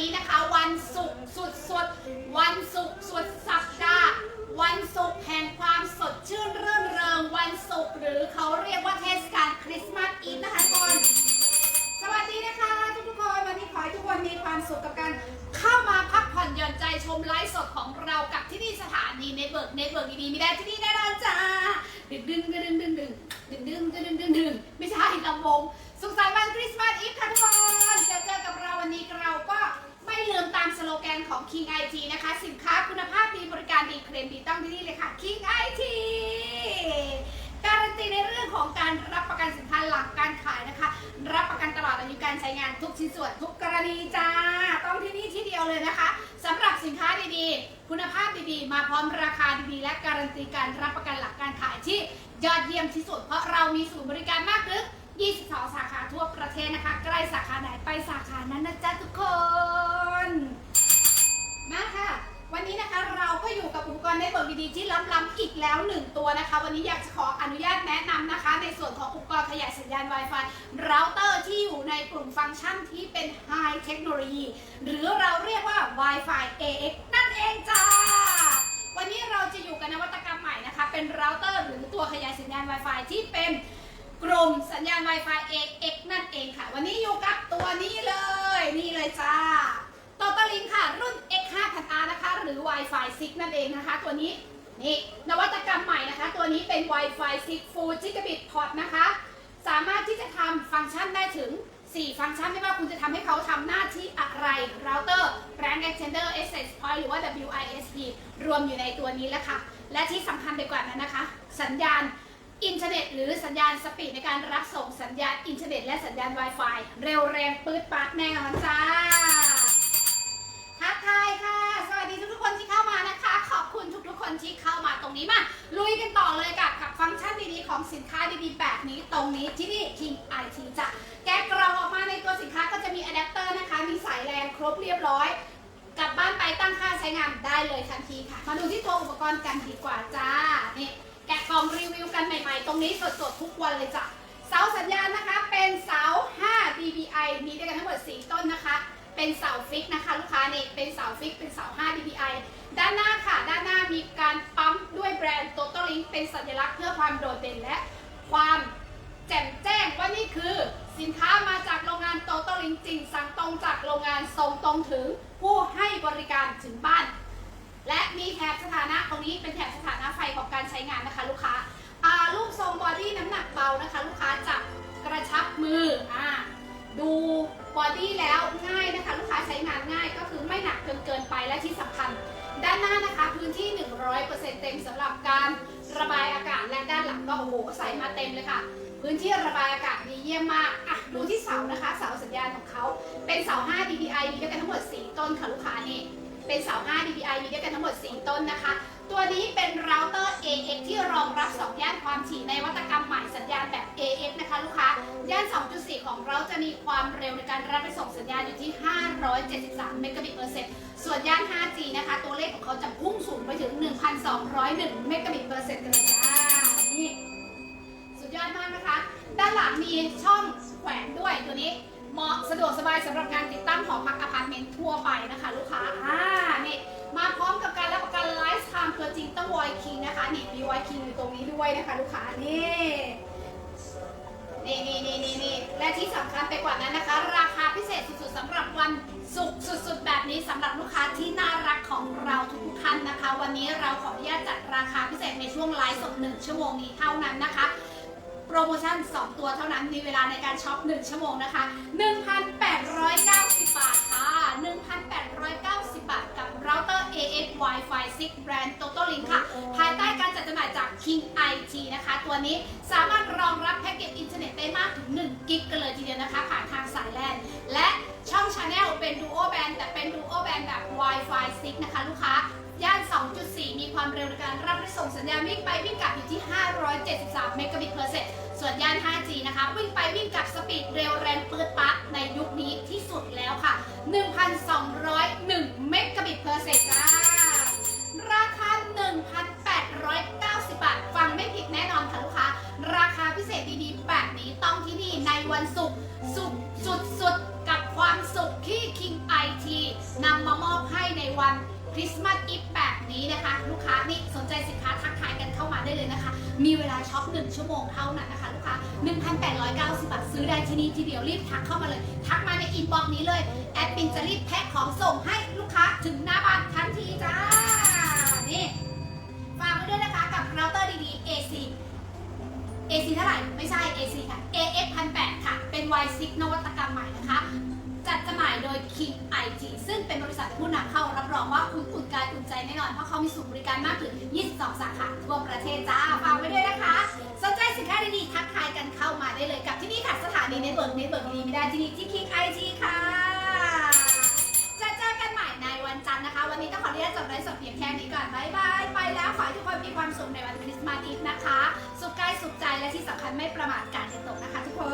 นี้นะคะ วันศุกร์สุดสดวันศุกร์สุดสัปดาห์ วันศุกร์แห่งความสดชื่นรื่นเริงวันศุกร์หรือเขาเรียกว่าเทศกาลคริสต์มาสอีฟนะคะทุกคนสวัสดีนะคะทุกๆคนวันนี้ขอให้ทุกคนมีความสุขกับการเข้ามาพักผ่อนหย่อนใจชมไลฟ์สดของเรากับที่นี่สถานีเน็ตเวิร์กเน็ตเวิร์กดีๆมีได้ที่นี่แน่นอนจ้าดึงดึงดึงดึงดึงดึงดึงดึงดึงดึงดึงไม่ใช่ลำวง มดีต้องที่นี่เลยค่ะ King IT การันตีในเรื่องของการรับประกันสินค้าหลักการขายนะคะ รับประกันตลอดอายุการใช้งานทุกชิ้นส่วนทุกกรณีจ้า ต้องที่นี่ที่เดียวเลยนะคะสำหรับสินค้าดีๆ คุณภาพดีๆ มาพร้อมราคาดีๆ และการันตีการรับประกันหลักการขายที่ยอดเยี่ยมที่สุด เพราะเรามีศูนย์บริการมากถึง22 สาขาทั่วประเทศนะคะ ใกล้สาขาไหนไปสาขานั้นนะจ๊ะทุกคน มาค่ะ วันนี้นะคะ อยู่กับอุปกรณ์ในเบิร์ดีที่ล้ำๆอีกแล้วหนึ่งตัวนะคะ วันนี้อยากจะขออนุญาตแนะนำนะคะ ในส่วนของอุปกรณ์ขยายสัญญาณ Wi-Fi เราเตอร์ที่อยู่ในกลุ่มฟังก์ชันที่เป็น High Technology หรือเราเรียกว่า Wi-Fi AX นั่นเองจ้า วันนี้เราจะอยู่กับนวัตกรรมใหม่นะคะ เป็นเราเตอร์หรือตัวขยายสัญญาณ Wi-Fi ที่เป็นกลุ่มสัญญาณ Wi-Fi AX นั่นเองค่ะวันนี้อยู่กับตัวนี้เลย นี่เลยจ้า ต่อตลิงค่ะ รุ่น X5000R นะคะ ห รือ Wi-Fi 6 นั่นเองนะคะ ตัวนี้นี่นวัตกรรมใหม่นะคะ ตัวนี้เป็น Wi-Fi 6 Full Gigabit Port นะคะ สามารถที่จะทำฟังก์ชันได้ถึง 4 ฟังก์ชันไม่ว่าคุณจะทำให้เขาทำหน้าที่อะไร Router Brand Extender Access Point หรือว่า WISP รวมอยู่ในตัวนี้แล้วค่ะ และที่สำคัญไปกว่านั้นนะคะ สัญญาณอินเทอร์เน็ตหรือสัญญาณสปีดในการรับส่งสัญญาณอินเทอร์เน็ตและสัญญาณ Wi-Fi เร็วแรงปื๊ดปัดแน่นอนจ้า รงนี้ที่นี่ King IT จะแกะกล่องออกมาในตัวสินค้าก็จะมีอะแดปเตอร์นะคะ มีสายแรงครบเรียบร้อย กลับบ้านไปตั้งค่าใช้งานได้เลยทันทีค่ะ มาดูที่ตัวอุปกรณ์กันดีกว่าจ้า นี่ แกะกล่องรีวิวกันใหม่ๆ ตรงนี้สดๆทุกวันเลยจ้ะ เสาสัญญาณนะคะ เป็นเสา 5 dBi มีด้วยกันทั้งหมด 4 ต้นนะคะ เป็นเสาฟิกนะคะ ลูกค้านี่ เป็นเสาฟิก เป็นเสา 5 dBi ด้านหน้าค่ะ ด้านหน้ามีการปั๊มด้วยแบรนด์ Total Link เป็นสัญลักษณ์เพื่อความโดดเด่นและความ แจ่มแจ้งว่านี่คือ สินค้ามาจากโรงงาน Total Link จริง สั่งตรงจากโรงงานส่งตรงถึงผู้ให้บริการถึงบ้าน และมีแถบสถานะตรงนี้เป็นแถบสถานะไฟของการใช้งานนะคะลูกค้าอ่ารูปทรงบอดี้น้ำหนักเบานะคะ ลูกค้าจับกระชับมืออ่าดูบอดี้แล้วง่ายนะคะ ลูกค้าใช้งานง่ายก็คือไม่หนักจนเกินไปและที่สำคัญ ด้านหน้านะคะพื้นที่ 100%เต็มสำหรับการระบายอากาศและด้านหลังก็โอ้โหใส่มาเต็มเลยค่ะ พื้นที่ระบายอากาศดีเยี่ยมมากอะดูที่เสานะคะ เสาสัญญาณของเขาเป็นเสา 5 dBi มีด้วยกันทั้งหมด 4 ต้นค่ะลูกค้านี่เป็นเสา 5 dBi มีด้วยกันทั้งหมด 4 ต้นนะคะ ตัวนี้เป็นเราเตอร์ AX ที่รองรับ 2 ย่านความถี่ในวัตกรรมใหม่สัญญาณแบบ AX นะคะลูกค้า ย่าน 2.4 ของเราจะมีความเร็วในการรับไปส่งสัญญาณอยู่ที่ 573 เมกะบิตเปอร์เซ็นต์ส่วนย่าน 5G นะคะ ตัวเลขของเขาจะพุ่งสูงไปถึง 1,201 เมกะบิตเปอร์เซ็นต์กันเลยจ้า ดยอดมากนะคะ ด้านหลังมีช่องแขวนด้วยตัวนี้เหมาะสะดวกสบายสำหรับการติดตั้งหอพักอพาร์ตเมนต์ทั่วไปนะคะ ลูกค้าอ่านี่มาพร้อมกับการรับประกันไลฟ์ไทม์ตัวจริงต้องวอยคิงนะคะนี่มีวอยคิงอยู่ตรงนี้ด้วยนะคะลูกค้านี่นี่นี่นี่นี่นี่และที่สำคัญไปกว่านั้นนะคะ ราคาพิเศษสุดๆสำหรับวันศุกร์สุดๆ แบบนี้สำหรับลูกค้าที่น่ารักของเราทุกท่านนะคะ วันนี้เราขออนุญาตจัดราคาพิเศษในช่วงไลฟ์สดหนึ่งชั่วโมงนี้เท่านั้นนะคะ โปรโมชั่น 2 ตัวเท่านั้นมีเวลาในการช็อป 1 ชั่วโมงนะคะ 1,890 บาทค่ะ 1,890 บาทกับเราเตอร์ AX Wi-Fi 6 Brand Total Link ค่ะ ภายใต้การจัดจำหน่ายจาก King IT นะคะ ตัวนี้สามารถรองรับแพ็กเกจอินเทอร์เน็ตได้มากถึง 1 กิกกันเลยทีเดียวนะคะ ผ่านทางสายแลนและช่อง Channel เป็น Duo Band แต่เป็น Duo Band แบบ Wi-Fi 6 นะคะ ลูกค้าย่าน2.4มี ความเร็วในการรับและส่งสัญญาณวิ่งไปวิ่งกลับอยู่ที่ 573 เมกะบิตเพอร์เซนส่วนย่าน 5G นะคะ วิ่งไปวิ่งกลับสปีดเร็วแรงปื๊ดปั๊ในยุคนี้ที่สุดแล้วค่ะ 1,201 เมกะบิตเพอร์เซนจ้าราคา 1,890 บาท ฟังไม่ผิดแน่นอนค่ะลูกค้า ราคาพิเศษดีๆแบบนี้ต้องที่นี่ในวันศุกร์สุก มีเวลาช็อป 1 ชั่วโมงเท่านั้นนะคะลูกค้า 1,890 บาทซื้อได้ที่นี่ทีเดียวรีบทักเข้ามาเลย ทักมาในอินบ็อกซ์นี้เลย แอดมินจะรีบแพ็คของส่งให้ลูกค้าถึงหน้าบ้านทันทีจ้า นี่ฝากไว้ด้วยนะคะกับเราเตอร์ดีๆ AC AC เท่าไหร่ ไม่ใช่ AC ค่ะ AX 1008ค่ะ เป็น Y6 นวัตกรรมใหม่นะคะ จัดจำหน่ายโดย King IT ซึ่งเป็นบริษัทผู้นำเข้ารับรองว่าคุณอุ่นกายอุ่นใจแน่นอน เพราะเขามีศูนย์บริการมากถึง 22 สาขาทั่วประเทศจ้าฝากไว้ด้วยนะคะ สนใจสินค้าดีๆทักทายกันเข้ามาได้เลยกับที่นี่ค่ะสถานีเน็ตเวิร์กเน็ตเวิร์กดีไม่ได้ที่นี่ที่ King IT ค่ะจะเจอกันใหม่ในวันจันทร์นะคะ วันนี้ต้องขออนุญาตจบไลฟ์สดเพียงแค่นี้ก่อนบายบายไปแล้วขอให้ทุกคนมีความสุขในวันคริสต์มาสอีฟนะคะ สุขกายสุขใจและที่สำคัญไม่ประมาทการจะตกนะคะ ทุกคน